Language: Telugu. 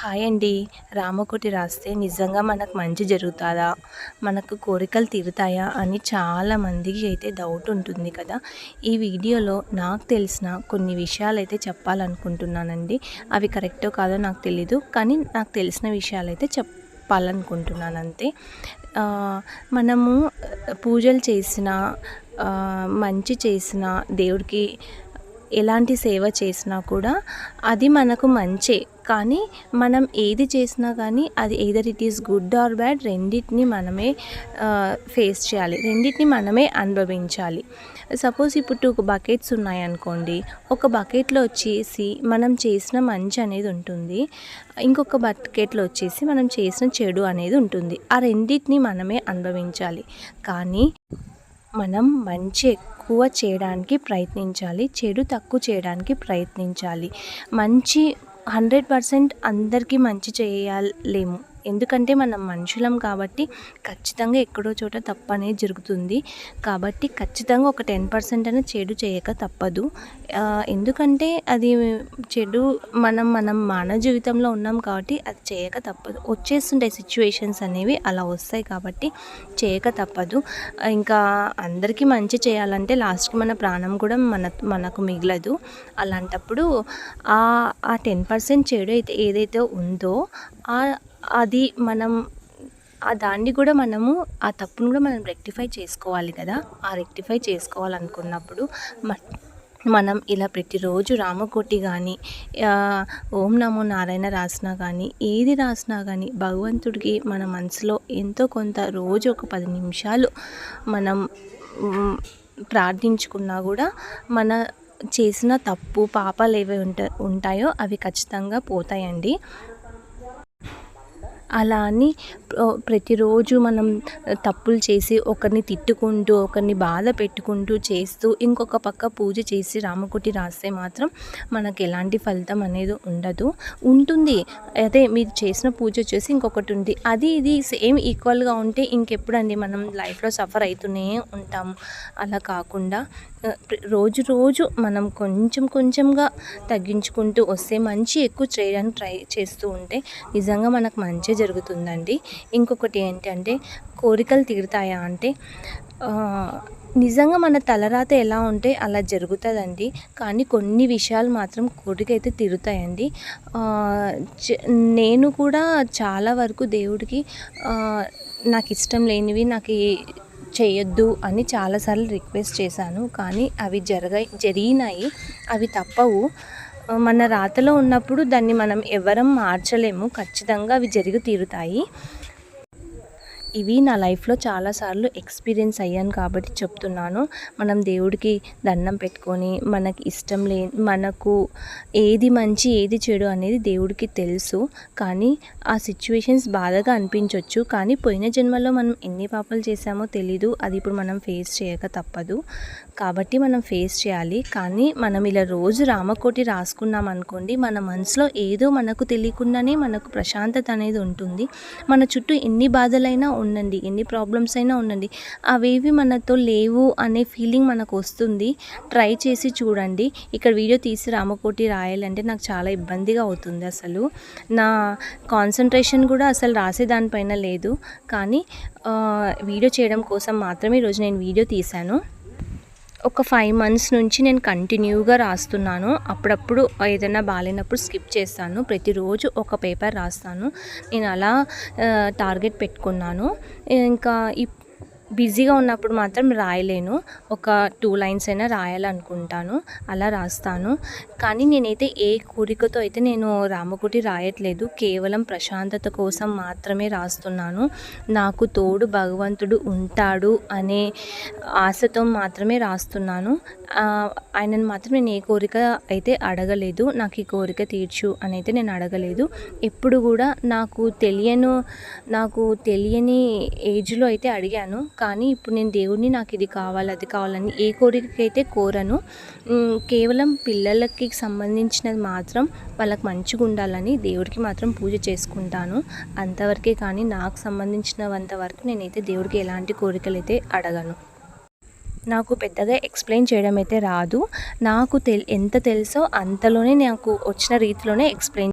హాయ్ అండి. రామకోటి రాస్తే నిజంగా మనకు మంచి జరుగుతుందా? మనకు కోరికలు తీరుతాయా? అని చాలా మందికి అయితే డౌట్ ఉంటుంది కదా. ఈ వీడియోలో నాకు తెలిసిన కొన్ని విషయాలు అయితే చెప్పాలనుకుంటున్నానండి. అవి కరెక్టో కాదో నాకు తెలీదు. కానీ నాకు తెలిసిన విషయాలు అయితే చెప్పాలనుకుంటున్నాను అంతే. మనము పూజలు చేసిన మంచి చేసిన దేవుడికి ఎలాంటి సేవ చేసినా కూడా అది మనకు మంచే. కానీ మనం ఏది చేసినా కానీ అది either it is good or bad రెండింటిని మనమే ఫేస్ చేయాలి. రెండింటిని మనమే అనుభవించాలి. సపోజ్ ఇప్పుడు టూ బకెట్స్ ఉన్నాయనుకోండి ఒక బకెట్లో వచ్చేసి మనం చేసిన మంచి అనేది ఉంటుంది. ఇంకొక బకెట్లో వచ్చేసి మనం చేసిన చెడు అనేది ఉంటుంది. ఆ రెండింటిని మనమే అనుభవించాలి. కానీ మనం మంచి. ఎక్కువ చేయడానికి ప్రయత్నించాలి చెడు తక్కువ చేయడానికి ప్రయత్నించాలి. మంచి హండ్రెడ్ పర్సెంట్ అందరికీ మంచి చేయలేము. ఎందుకంటే మనం మనుషులం కాబట్టి ఖచ్చితంగా ఎక్కడో చోట తప్పు అనేది జరుగుతుంది. కాబట్టి ఖచ్చితంగా ఒక టెన్ పర్సెంట్ అయినా చెడు చేయక తప్పదు. ఎందుకంటే అది చెడు మనం మనం మానవ జీవితంలో ఉన్నాం కాబట్టి అది చేయక తప్పదు. వచ్చేస్తుంటాయి సిచ్యువేషన్స్ అనేవి అలా వస్తాయి కాబట్టి చేయక తప్పదు. ఇంకా అందరికీ మంచి చేయాలంటే లాస్ట్కి మన ప్రాణం కూడా మన మనకు మిగలదు. అలాంటప్పుడు ఆ ఆ టెన్ పర్సెంట్ చెడు అయితే ఏదైతే ఉందో ఆ అది మనం ఆ దాన్ని కూడా మనము ఆ తప్పును కూడా మనం రెక్టిఫై చేసుకోవాలి కదా. ఆ రెక్టిఫై చేసుకోవాలనుకున్నప్పుడు మ మనం ఇలా ప్రతిరోజు రామకోటి కానీ ఓం నమో నారాయణ రాసినా కానీ ఏది రాసినా కానీ భగవంతుడికి మన మనసులో ఎంతో కొంత రోజు ఒక పది నిమిషాలు మనం ప్రార్థించుకున్నా కూడా మన చేసిన తప్పు పాపాలు ఏవి ఉంట ఉంటాయో అవి ఖచ్చితంగా పోతాయండి. అలా అని ప్రతిరోజు మనం తప్పులు చేసి ఒకరిని తిట్టుకుంటూ ఒకరిని బాధ పెట్టుకుంటూ చేస్తూ ఇంకొక పక్క పూజ చేసి రామకుటి రాస్తే మాత్రం మనకు ఎలాంటి ఫలితం అనేది ఉండదు. ఉంటుంది. అదే మీరు చేసిన పూజ వచ్చేసి ఇంకొకటి ఉంది. అది ఇది సేమ్ ఈక్వల్గా ఉంటే ఇంకెప్పుడండి మనం లైఫ్లో సఫర్ అవుతూనే ఉంటాము అలా కాకుండా రోజు రోజు మనం కొంచెం కొంచెంగా తగ్గించుకుంటూ వస్తే మంచి ఎక్కువ చేయడానికి ట్రై చేస్తూ ఉంటే నిజంగా మనకు మంచి జరుగుతుందండి. ఇంకొకటి ఏంటంటే కోరికలు తీరుతాయా అంటే నిజంగా మన తలరాత ఎలా ఉంటే అలా జరుగుతుందండి. కానీ కొన్ని విషయాలు మాత్రం కోరిక అయితే తీరుతాయండి నేను కూడా చాలా వరకు దేవుడికి నాకు ఇష్టం లేనివి నాకు చేయొద్దు అని చాలాసార్లు రిక్వెస్ట్ చేశాను. కానీ అవి జరగ జరిగినాయి. అవి తప్పవు. మన రాతలో ఉన్నప్పుడు దాన్ని మనం ఎవరం మార్చలేము. ఖచ్చితంగా అవి జరిగి తీరుతాయి. ఇవి నా లైఫ్లో చాలాసార్లు ఎక్స్పీరియన్స్ అయ్యాను కాబట్టి చెప్తున్నాను. మనం దేవుడికి దండం పెట్టుకొని మనకి ఇష్టం లే మనకు ఏది మంచి ఏది చెడు అనేది దేవుడికి తెలుసు. కానీ ఆ సిచ్యువేషన్స్ బాధగా అనిపించవచ్చు కానీ పోయిన జన్మలో మనం ఎన్ని పాపాలు చేశామో తెలీదు. అది ఇప్పుడు మనం ఫేస్ చేయక తప్పదు. కాబట్టి మనం ఫేస్ చేయాలి. కానీ మనం ఇలా రోజు రామకోటి రాసుకున్నాం అనుకోండి మన మనసులో ఏదో మనకు తెలియకుండానే మనకు ప్రశాంతత అనేది ఉంటుంది. మన చుట్టూ ఎన్ని బాధలైనా ఉండండి ఎన్ని ప్రాబ్లమ్స్ అయినా ఉండండి అవేవి మనతో లేవు అనే ఫీలింగ్ మనకు వస్తుంది. ట్రై చేసి చూడండి. ఇక్కడ వీడియో తీసి రామకోటి రాయాలంటే నాకు చాలా ఇబ్బందిగా అవుతుంది అసలు. నా కాన్సన్ట్రేషన్ కూడా అసలు రాసేదానిపైన లేదు. కానీ వీడియో చేయడం కోసం మాత్రమే ఈరోజు నేను వీడియో తీశాను. ఒక ఫైవ్ మంత్స్ నుంచి నేను కంటిన్యూగా రాస్తున్నాను. అప్పుడప్పుడు ఏదైనా బాగాలేనప్పుడు స్కిప్ చేస్తాను. ప్రతిరోజు ఒక పేపర్ రాస్తాను. నేను అలా టార్గెట్ పెట్టుకున్నాను. ఇంకా ఈ బిజీగా ఉన్నప్పుడు మాత్రం రాయలేను. ఒక టూ లైన్స్ అయినా రాయాలనుకుంటాను. అలా రాస్తాను. కానీ నేనైతే ఏ కోరికతో అయితే నేను రామకుటి రాయట్లేదు కేవలం ప్రశాంతత కోసం మాత్రమే రాస్తున్నాను. నాకు తోడు భగవంతుడు ఉంటాడు అనే ఆశతో మాత్రమే రాస్తున్నాను. ఆయనను మాత్రం నేను ఏ కోరిక అయితే అడగలేదు నాకు ఈ కోరిక తీర్చు అని అయితే నేను అడగలేదు. ఎప్పుడు కూడా నాకు తెలియను నాకు తెలియని ఏజ్లో అయితే అడిగాను. కానీ ఇప్పుడు నేను దేవుడిని నాకు ఇది కావాలి అది కావాలని ఏ కోరికకైతే కోరను కేవలం పిల్లలకి సంబంధించినది మాత్రం వాళ్ళకి మంచిగా ఉండాలని దేవుడికి మాత్రం పూజ చేసుకుంటాను. అంతవరకే కానీ నాకు సంబంధించినంత వరకు నేనైతే దేవుడికి ఎలాంటి కోరికలు అయితే అడగను. నాకు పెద్దగా ఎక్స్ప్లెయిన్ చేయడం అయితే రాదు. నాకు తెల్ ఎంత తెలుసో అంతలోనే నాకు వచ్చిన రీతిలోనే ఎక్స్ప్లెయిన్